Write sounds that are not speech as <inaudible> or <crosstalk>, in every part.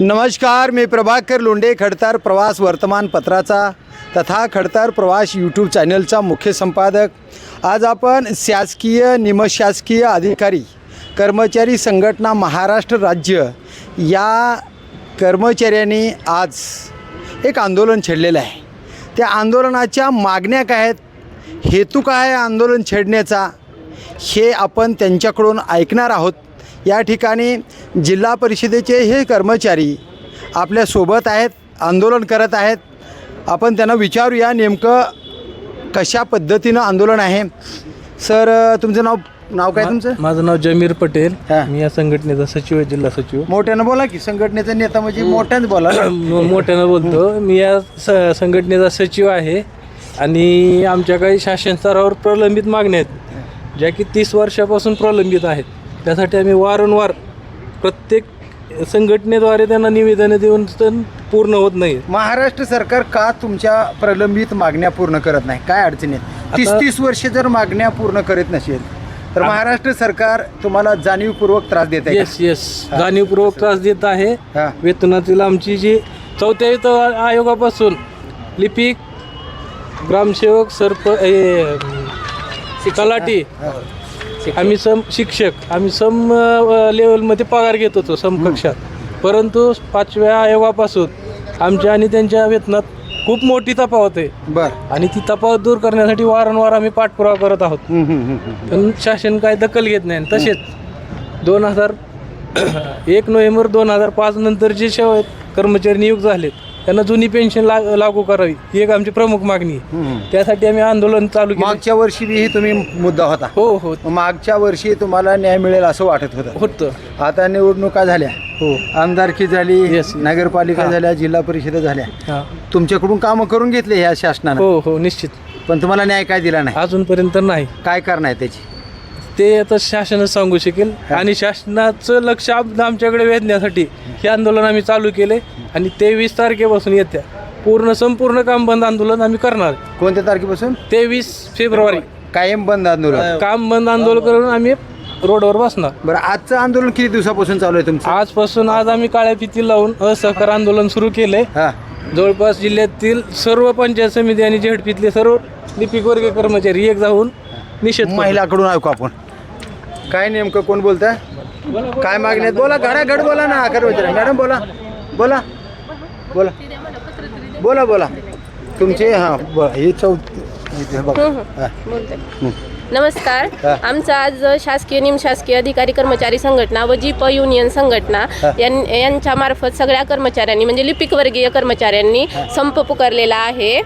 नमस्कार मी प्रभाकर लोंढे खडतार प्रवास वर्तमानपत्राचा तथा खडतार प्रवास यूट्यूब चॅनलचा मुख्य संपादक. आज आपण शासकीय निमशासकीय अधिकारी कर्मचारी संघटना महाराष्ट्र राज्य या कर्मचाऱ्यांनी आज एक आंदोलन छेडलेलं आहे. त्या आंदोलनाच्या मागण्या काय आहेत? हेतू काय आहे आंदोलन छेडण्याचा? हे आपण त्यांच्याकडून ऐकणार आहोत. या ठिकाणी जिल्हा परिषदेचे हे कर्मचारी आपल्यासोबत आहेत आंदोलन करत आहेत. आपण त्यांना विचारूया नेमकं कशा पद्धतीनं आंदोलन आहे. सर तुमचं नाव नाव काय तुमचं? माझं नाव जमीर पटेल. मी या संघटनेचा सचिव आहे जिल्हा सचिव. मोठ्यानं बोला की संघटनेचा नेता म्हणजे मोठ्यानं बोला. <clears throat> मोठ्यानं बोलतो. मी या स- संघटनेचा सचिव आहे आणि आमच्या काही शासन स्तरावर प्रलंबित मागण्या आहेत ज्या की तीस वर्षापासून प्रलंबित आहेत. त्यासाठी आम्ही वारंवार प्रत्येक संघटनेद्वारे त्यांना निवेदनं देऊन पण पूर्ण होत नाही. महाराष्ट्र सरकार का तुमच्या प्रलंबित मागण्या पूर्ण करत नाही? काय अडचणी आहेत तीस तीस वर्ष जर मागण्या पूर्ण करीत नसेल तर महाराष्ट्र सरकार तुम्हाला जाणीवपूर्वक त्रास देत आहे येस येस जाणीवपूर्वक त्रास देत आहे. हा. वेतनातील आमची जी चौथ्या आयोगापासून लिपिक ग्रामसेवक सरप ए, तलाठी आम्ही सम शिक्षक आम्ही सम लेवलमध्ये पगार घेत होतो समकक्षात परंतु पाचव्या आयोगापासून आमच्या आणि त्यांच्या वेतनात खूप मोठी तफावत आहे. बर. आणि ती तफावत दूर करण्यासाठी वारंवार आम्ही पाठपुरावा करत आहोत. पण शासन काय दखल घेत नाही. तसेच दोन हजार <clears throat> एक नोव्हेंबर दोन हजार पाच नंतर जे सेवा कर्मचारी नियुक्त झालेत त्यांना जुनी पेन्शन ला लागू करावी. ही एक आमची प्रमुख मागणी आहे. हम्म. त्यासाठी आम्ही आंदोलन चालू केलं मागच्या वर्षी बी तुम्ही मुद्दा होता. हो हो. मागच्या वर्षी तुम्हाला न्याय मिळेल असं वाटत होतं. होतं. आता निवडणुका झाल्या. हो. आमदारकी झाली Yes, yes. नगरपालिका हा. झाल्या जिल्हा परिषद झाल्या. हां. तुमच्याकडून कामं करून घेतले ह्या शासनानं? हो हो निश्चित. पण तुम्हाला न्याय काय दिला नाही? अजूनपर्यंत नाही. काय करणार आहे त्याची? ते आता शासनच सांगू शकेल. आणि शासनाचं लक्ष आम- आमच्याकडे वेधण्यासाठी हे आंदोलन आम्ही चालू केले. आणि तेवीस तारखेपासून येत्या. पूर्ण संपूर्ण काम बंद आंदोलन आम्ही करणार. कोणत्या तारखेपासून? तेवीस फेब्रुवारी. कायम बंद आंदोलन. काम बंद आंदोलन करून आम्ही रोडवर बसणार. बरं आजचं आंदोलन किती दिवसापासून चालू आहे तुमचं? आजपासून आज आम्ही काळ्या फिती लावून असहकार आंदोलन सुरू केले हा. जवळपास जिल्ह्यातील सर्व पंचायत समिती आणि झेडपीतले सर्व लिपिकवर्गीय कर्मचारी एक जाऊन निषेध. महिलाकडून ऐकू आपण. काय नेमकं कोण बोलताय? काय मागण्यात बोला घडाघड बोला ना कर्मचारी. मॅडम बोला. बोला. बोला. बोला बोला. तुमचे हां हे चौ इथे बघा. हा. नमस्कार. आमचं आज शासकीय निमशासकीय अधिकारी कर्मचारी संघटना व जीप युनियन संघटना. यां- यांच्या मार्फत सगळ्या कर्मचाऱ्यांनी म्हणजे लिपिक वर्गीय कर्मचाऱ्यांनी संप पुकारलेला आहे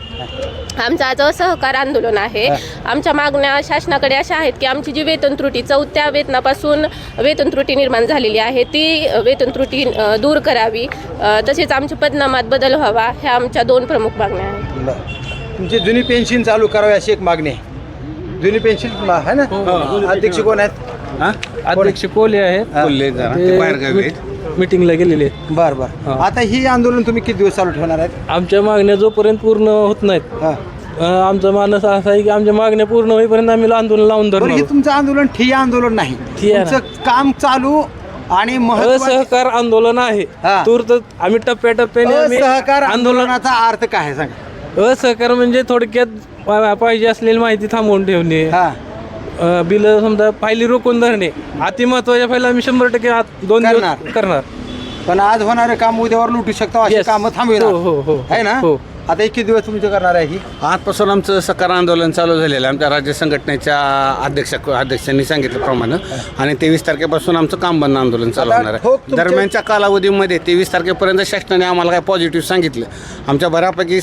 आमचं आज असहकार आंदोलन आहे. आमच्या मागण्या शासनाकडे अशा आहेत की आमची जी वेतन त्रुटी चौथ्या वेतनापासून वेतन त्रुटी निर्माण झालेली आहे ती वेतन त्रुटी दूर करावी तसेच आमच्या पदनामात बदल व्हावा ह्या आमच्या दोन प्रमुख मागण्या आहेत. तुमची जुनी पेन्शन चालू करावी अशी एक मागणी आहे जुनी पेन्शन आहे ना? अध्यक्ष कोण आहेत? अध्यक्ष कोले आहेत. हा. बोलले जरा. ते ते बाहेरगावी आहेत. मीट- मीटिंगला गेलेले आहेत. बरं बरं. हा. आता ही आंदोलन तुम्ही किती दिवस चालू ठेवणार आहेत? आमच्या मागण्या जोपर्यंत पूर्ण होत नाहीत हा. अं, आमचा मानस असा आहे की आमच्या मागण्या पूर्ण होईपर्यंत आम्ही आंदोलन लावून बरं हे धरणार तुमचं आंदोलन ठिय्या आंदोलन नाही. ठिय्या तुमचं काम चालू आणि महत्त्वाचं असहकार आंदोलन आहे. हा. तूर्त आम्ही टप्प्याटप्प्याने आम्ही असहकार आंदोलन आंदोलनाचा अर्थ काय आहे सांगा? असहकार म्हणजे थोडक्यात पा- पाहिजे असलेली माहिती थांबवून ठेवणे. हा. बिल समजा फायली रोखून धरणे. अति महत्त्वाच्या फाईल आम्ही शंभर टक्के आत- दोन करणार. दिवस करणार. पण आज होणारे काम उद्यावर लुटू शकतो अशी Yes. कामं थांबविणार. हो, हो, हो, आहे ना? हो. आता एक दिवस तुमचे करणार आहे ही? आजपासून आमचं सकार आंदोलन चालू झालेलं आहे. आमच्या राज्य संघटनेच्या अध्यक्ष अध्यक्षांनी सांगितल्याप्रमाणे आणि तेवीस तारखेपासून आमचं काम बंद आंदोलन चालू होणार आहे. दरम्यानच्या कालावधीमध्ये तेवीस तारखेपर्यंत शासनाने आम्हाला काय पॉझिटिव्ह सांगितलं. आमच्या बऱ्यापैकी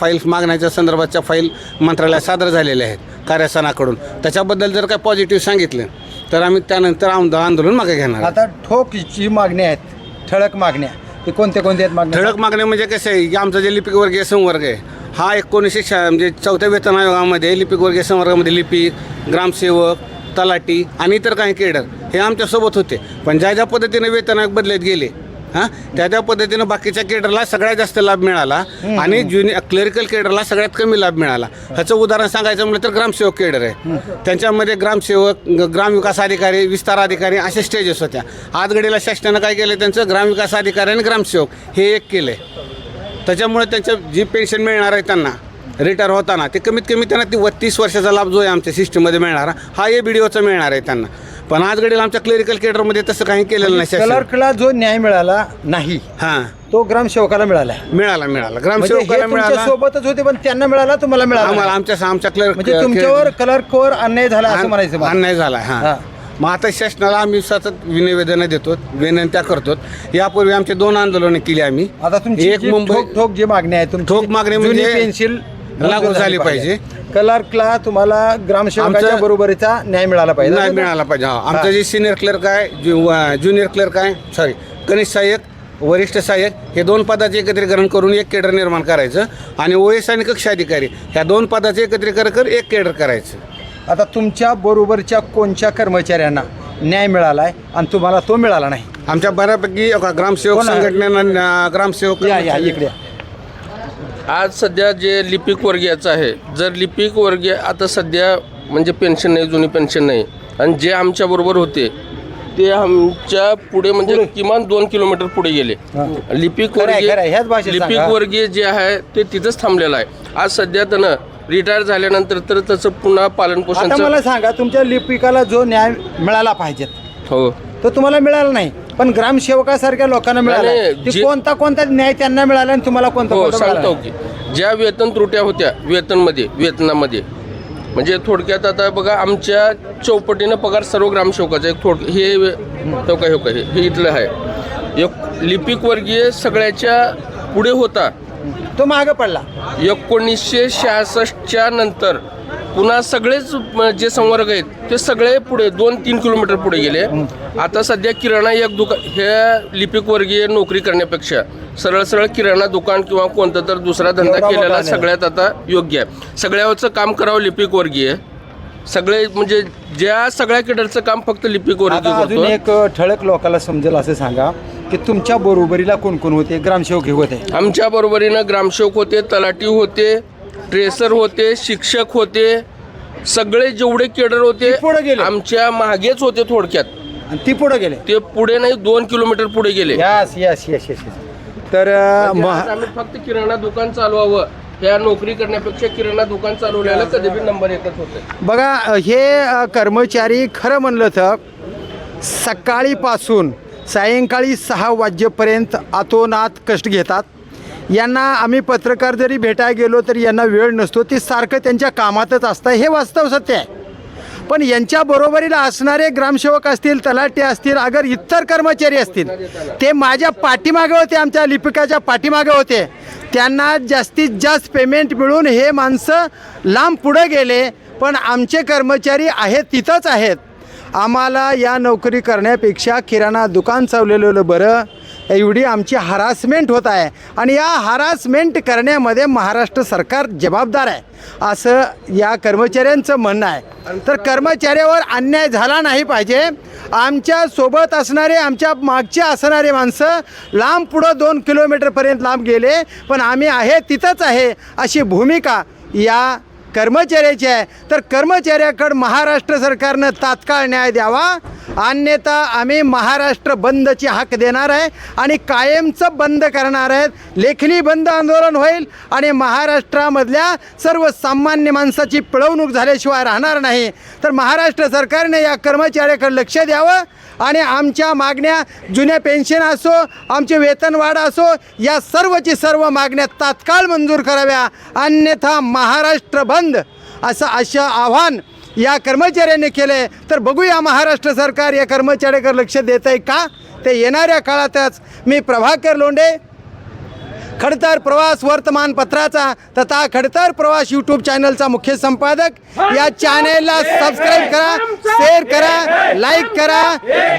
फाईल्स मागण्याच्या संदर्भाच्या फाईल मंत्रालयात सादर झालेल्या आहेत कार्यासनाकडून त्याच्याबद्दल जर काय पॉझिटिव्ह सांगितलं तर आम्ही त्यानंतर आंदोलन मागे घेणार. आता ठोक जी मागण्या आहेत ठळक मागण्या. ते कोणत्या कोणत्या आहेत मागण्या? ठळक मागणे म्हणजे कसं आहे की आमचा जे लिपिक वर्गीय संवर्ग आहे हा एकोणीसशे शा म्हणजे चौथ्या वेतन आयोगामध्ये लिपिक वर्गीय संवर्गामध्ये लिपिक ग्रामसेवक तलाटी आणि इतर काही केडर हे आमच्यासोबत होते. पण ज्या ज्या पद्धतीने वेतन आयोग बदलत गेले हां? त्या त्या पद्धतीनं बाकीच्या केडरला सगळ्यात जास्त लाभ मिळाला. आणि ज्युनियर क्लरिकल केडरला सगळ्यात कमी लाभ मिळाला. ह्याचं उदाहरण सांगायचं म्हटलं तर ग्रामसेवक केडर आहे. त्यांच्यामध्ये ग्रामसेवक ग्रामविकास अधिकारी विस्तार अधिकारी असे स्टेजेस होत्या. आज घडीला शासनानं काय केलं त्यांचं? ग्रामविकास अधिकारी आणि ग्रामसेवक हे एक केलं त्याच्यामुळे त्यांचं जी पेन्शन मिळणार आहे त्यांना रिटायर होताना ते कमीत कमी त्यांना ती तीस वर्षाचा लाभ जो आहे आमच्या सिस्टममध्ये मिळणारा हा ए बी डी ओचा मिळणार आहे त्यांना. पण आज घडीला आमच्या क्लरिकल केडरमध्ये तसं काही केलेलं नाही शासन. क्लर्कला जो न्याय मिळाला नाही हां. तो ग्रामसेवकाला मिळाला. मिळाला मिळाला. म्हणजे हे ग्रामसेवकाला तुमच्या मिळाला. सोबतच होते पण त्यांना मिळाला तुम्हाला मिळाला आम्हाला नाही. आमच्या आमच्या क्लर्क म्हणजे तुमच्यावर क्लर्कवर अन्याय झाला असं म्हणायचं मला. अन्याय झाला हां. हां. मग आता शासनाला आम्ही सतत विनिवेदनं देतो विनंत्या करतो. यापूर्वी आमचे दोन आंदोलनं केली आम्ही. आता तुमची एक मुंबई ठोक ठोक जी मागणी आहे तुमची ठोक मागणी जुनी म्हणजे पेन्सिल लागू झाली पाहिजे. क्लर्कला तुम्हाला ग्रामसेवकाच्या आमचं- बरोबरीचा न्याय मिळाला पाहिजे नाही मिळाला पाहिजे हा. आमचं जे सिनियर क्लर्क आहे ज्युनियर क्लर्क आहे सॉरी कनिष्ठ सहाय्यक वरिष्ठ सहाय्यक हे दोन पदाचे एकत्रीकरण करून एक केडर निर्माण करायचं आणि ओ एस आणि कक्ष अधिकारी ह्या दोन पदाचे एकत्रीकरण करून एक केडर करायचं आता तुमच्या बरोबरच्या कोणत्या कर्मचाऱ्यांना न्याय मिळाला आहे आणि तुम्हाला तो मिळाला नाही आमच्या बऱ्यापैकी अ, ग्रामसेवक कोण आहे? संघटनेनं अ, ग्रामसेवक या या इकडे या. आज सध्या जे लिपिक वर्गीयाचं आहे जर लिपिक वर्गीय आता सध्या म्हणजे पेन्शन नाही जुनी पेन्शन नाही आणि जे आमच्याबरोबर होते ते आमच्या पुढे म्हणजे किमान दोन किलोमीटर पुढे गेले. लिपिक वर्गीय लिपिक. वर्गीय जे आहे ते तिथंच थांबलेलं आहे. आज सध्या त्यानं रिटायर झाल्यानंतर तर त्याचं पुन्हा पालन आता पोषणचं मला सांगा तुमच्या लिपिकाला जो न्याय मिळाला पाहिजे हो. तो तुम्हाला मिळाला नाही. पण ग्रामसेवकासारख्या लोकांना मिळाला. नाही, की जे- कोणता कोणता न्याय त्यांना मिळाला आणि तुम्हाला कोणता हो कोणता मिळाला? सांगतो? की ज्या वेतन त्रुट्या होत्या वेतनमध्ये वेतनामध्ये म्हणजे थोडक्यात आता बघा आमच्या चौपटीनं पगार सर्व ग्रामसेवकाचा एक थोड हे वे- हो का हो का हे हे इथलं आहे. एक लिपिक वर्गीय सगळ्याच्या पुढे होता. तो मागं पडला. एकोणीसशे शहासष्टच्या नंतर पुन्हा सगळेच म, जे संवर्ग आहेत ते सगळे पुढे दोन तीन किलोमीटर पुढे गेले. आता सध्या किराणा एक दुकान ह्या लिपिक वर्गीय नोकरी करण्यापेक्षा सरळ सरळ किराणा दुकान किंवा कोणता तर दुसरा धंदा केलेला. सगळ्यात आता योग्य आहे. सगळ्याचं काम करावं लिपिक वर्गीय सगळे म्हणजे ज्या सगळ्या केडरचं काम फक्त लिपिक वर्गीय अजून करतो. एक ठळक लोकांना समजेल असं सांगा की तुमच्या बरोबरीला कोण कोण होते? ग्रामसेवक हे होते. आमच्या बरोबरीनं ग्रामसेवक होते तलाठी होते ट्रेसर होते शिक्षक होते सगळे जेवढे केडर होते ते पुढे गेले. आमच्या मागेच होते थोडक्यात. आणि ती पुढे गेले. ते पुढे नाही दोन किलोमीटर पुढे गेले. यस यस यस यस तर अं, म्हणजे आज महा- आम्ही फक्त किराणा दुकान चालवावं ह्या नोकरी करण्यापेक्षा किराणा दुकान चालवल्याला कधी बी नंबर एकच होते. बघा हे अ, कर्मचारी खरं म्हणलं तर सकाळीपासून सायंकाळी सहा वाजेपर्यंत अतोनात कष्ट घेतात. यांना आम्ही पत्रकार जरी भेटायला गेलो तरी यांना वेळ नसतो. ते सारखं त्यांच्या कामातच असतं. हे वास्तव सत्य आहे. पण यांच्या बरोबरीला असणारे ग्रामसेवक असतील तलाठी असतील अगर इतर कर्मचारी असतील ते माझ्या पाठीमागे होते आमच्या लिपिकाच्या पाठीमागे होते. त्यांना जास्तीत जास्त पेमेंट मिळून हे माणसं लांब पुढे गेले पण आमचे कर्मचारी आहेत तिथंच आहेत. आम्हाला या नोकरी करण्यापेक्षा किराणा दुकान चावलेलं बरं. एवढी आमची हरासमेंट होत आहे. आणि या हरासमेंट करण्यामध्ये महाराष्ट्र सरकार जबाबदार आहे. असं या कर्मचाऱ्यांचं म्हणणं आहे. तर कर्मचाऱ्यावर अन्याय झाला नाही पाहिजे. आमच्यासोबत असणारे आमच्या मागचे असणारे माणसं लांब पुढं दोन किलोमीटरपर्यंत लांब गेले. पण आम्ही आहे तिथंच आहे अशी भूमिका या कर्मचाऱ्याची आहे. तर कर्मचाऱ्याकडं महाराष्ट्र सरकारनं तात्काळ न्याय द्यावा. अन्यथा आम्ही महाराष्ट्र बंदची हाक देणार आहे आणि कायमचं बंद करणार आहेत. लेखणी बंद आंदोलन होईल आणि महाराष्ट्रामधल्या सर्व सामान्य माणसाची पिळवणूक झाल्याशिवाय राहणार नाही. तर महाराष्ट्र सरकारने या कर्मचाऱ्याकडे लक्ष द्यावं आणि आमच्या मागण्या जुन्या पेन्शन असो आमचे वेतनवाढ असो या सर्वची सर्व मागण्या तात्काळ मंजूर कराव्या. अन्यथा महाराष्ट्र बंद. असं अशा आव्हान या कर्मचाऱ्यांनी केले तर बघूया महाराष्ट्र सरकार या कर्मचाऱ्याकडे लक्ष देत आहे का? ते येणाऱ्या काळातच मी प्रभाकर लोंढे खडतर प्रवास वर्तमानपत्राचा तथा खडतर प्रवास यूट्यूब चॅनलचा मुख्य संपादक. या चॅनेलला सबस्क्राईब करा शेअर करा लाईक करा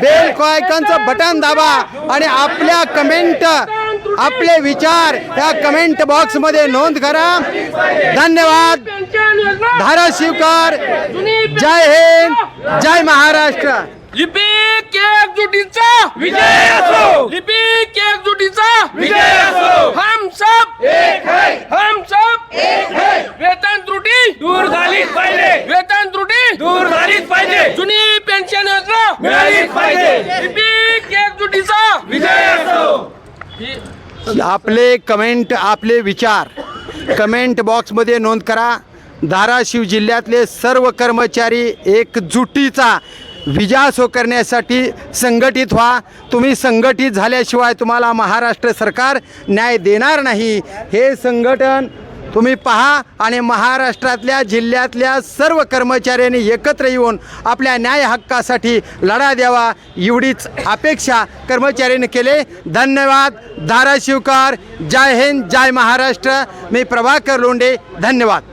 बेल आयकॉनचं बटन दाबा आणि आपल्या कमेंट आपले विचार या कमेंट बॉक्समध्ये नोंद करा. धन्यवाद. धाराशिवकर जय हिंद जय महाराष्ट्र. लिपिक एकजुटीचा विजय असो! लिपिक एकजुटीचा विजय असो! हम सब एक है! हम सब एक है! वेतन त्रुटी! दूर झालीच पाहिजे! वेतन त्रुटी! दूर झालीच पाहिजे! जुनी पेन्शन योजना! मिळालीच पाहिजे! एकजुटीचा विजय असो! आपले कमेंट आपले विचार. कमेंट बॉक्समध्ये नोंद करा. धाराशिव जिल्ह्यातले सर्व कर्मचारी एकजुटीचा. विजासो करण्यासाठी संघटित व्हा. तुम्ही संघटित झाल्याशिवाय तुम्हाला महाराष्ट्र सरकार न्याय देणार नाही. हे संघटन तुम्ही पहा आणि महाराष्ट्रातल्या जिल्ह्यातल्या सर्व कर्मचाऱ्यांनी एकत्र येऊन आपल्या न्याय हक्कासाठी लढा द्यावा. एवढीच अपेक्षा कर्मचाऱ्यांनी केले. धन्यवाद. धाराशिवकार. जय हिंद. जय महाराष्ट्र. मी प्रभाकर लोंडे धन्यवाद.